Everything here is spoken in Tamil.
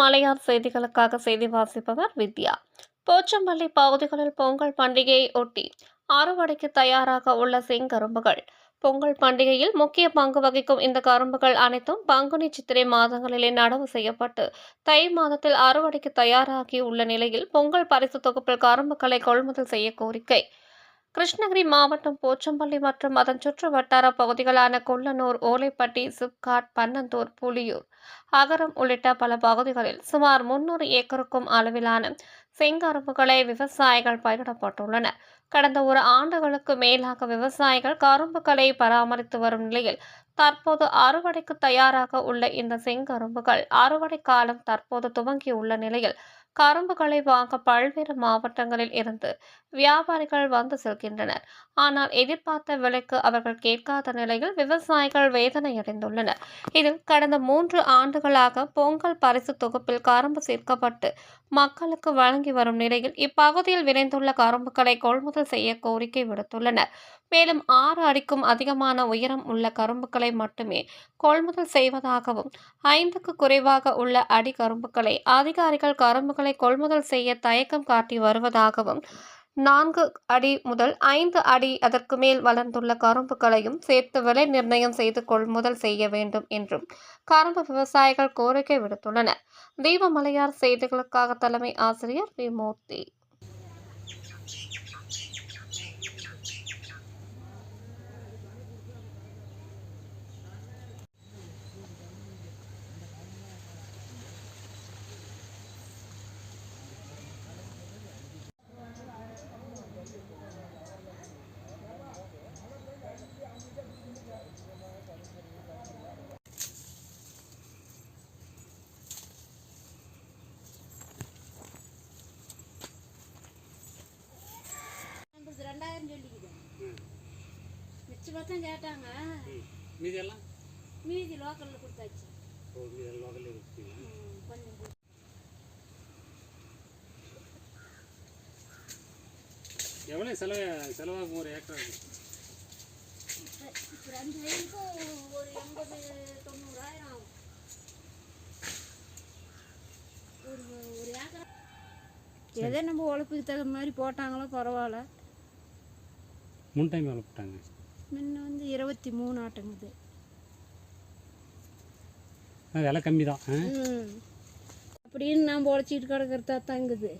மலையார் செய்திகளுக்காக செய்தி வாசிப்பவர் வித்யா. போச்சம்பள்ளி பகுதிகளில் பொங்கல் பண்டிகையை ஒட்டி அறுவடைக்கு தயாராக உள்ள செங்கரும்புகள். பொங்கல் பண்டிகையில் முக்கிய பங்கு வகிக்கும் இந்த கரும்புகள் அனைத்தும் பங்குனி சித்திரை மாதங்களிலே நடவு செய்யப்பட்டு தை மாதத்தில் அறுவடைக்கு தயாராகி உள்ள நிலையில் பொங்கல் பரிசு தொகுப்பில் கரும்புகளை கொள்முதல் செய்ய கோரிக்கை. கிருஷ்ணகிரி மாவட்டம் போச்சம்பள்ளி மற்றும் அதன் சுற்று வட்டார பகுதிகளான கொல்லனூர் ஓலைப்பட்டி சிப்காட் பன்னந்தூர் புலியூர் அகரம் உள்ளிட்ட பல பகுதிகளில் சுமார் முன்னூறு ஏக்கருக்கும் அளவிலான செங்கரும்புகளை விவசாயிகள் பயிரிடப்பட்டுள்ளனர் கடந்த ஒரு ஆண்டுகளுக்கு மேலாக விவசாயிகள் கரும்புகளை பராமரித்து வரும் நிலையில் தற்போது அறுவடைக்கு தயாராக உள்ள இந்த செங்கரும்புகள் அறுவடை காலம் தற்போது துவங்கியுள்ள நிலையில் கரும்புகளை வாங்க பல்வேறு மாவட்டங்களில் இருந்து வியாபாரிகள் வந்து செல்கின்றனர். ஆனால் எதிர்பார்த்த விலைக்கு அவர்கள் கேட்காத நிலையில் விவசாயிகள் வேதனையடைந்துள்ளனர். இதில் கடந்த மூன்று ஆண்டுகளாக பொங்கல் பரிசு தொகுப்பில் கரும்பு சேர்க்கப்பட்டு மக்களுக்கு வழங்கி வரும் நிலையில் இப்பகுதியில் விளைந்துள்ள கரும்புகளை கொள்முதல் செய்ய கோரிக்கை விடுத்துள்ளனர். மேலும் ஆறு அடிக்கும் அதிகமான உயரம் உள்ள கரும்புகளை மட்டுமே கொள்முதல் செய்வதாகவும் ஐந்துக்கு குறைவாக உள்ள அடி கரும்புகளை அதிகாரிகள் கரும்புகளை கொள்முதல் செய்ய தயக்கம் காட்டி வருவதாகவும் நான்கு அடி முதல் ஐந்து அடி அதற்கு மேல் வளர்ந்துள்ள கரும்புகளையும் சேர்த்து விலை நிர்ணயம் செய்து கொள்முதல் செய்ய வேண்டும் என்றும் கரும்பு விவசாயிகள் கோரிக்கை விடுத்துள்ளனர். தீபமலையார் செய்திகளுக்காக தலைமை ஆசிரியர் வி மூர்த்தி ரெண்டாயிரம் மிச்சம் பத்தம் கேட்டாங்க. மீதி எல்லாம்? மீதி லோக்கலில் கொடுத்தாச்சு. ஓ மீதி லோக்கல்லே கொடுத்தீங்க ம், கொஞ்சம் கொடு. எவ்வளோ செலவு செலவாகும் ஒரு ஏக்கர் ரெண்டு வயலுக்கும் ஒரு எண்பது தொண்ணூறாயிரம் ஆகும். ஒரு ஒரு ஏக்கர் எதோ நம்ம உழைப்புக்கு தகுந்த மாதிரி போட்டாங்களோ பரவாயில்ல. மூணு டைம் எவ்வளோ போட்டாங்க? முன்ன வந்து இருபத்தி மூணு ஆட்டங்குது. விலை கம்மி தான் அப்படின்னு நாம் உழைச்சிட்டு கிடக்கிறதா தங்குது.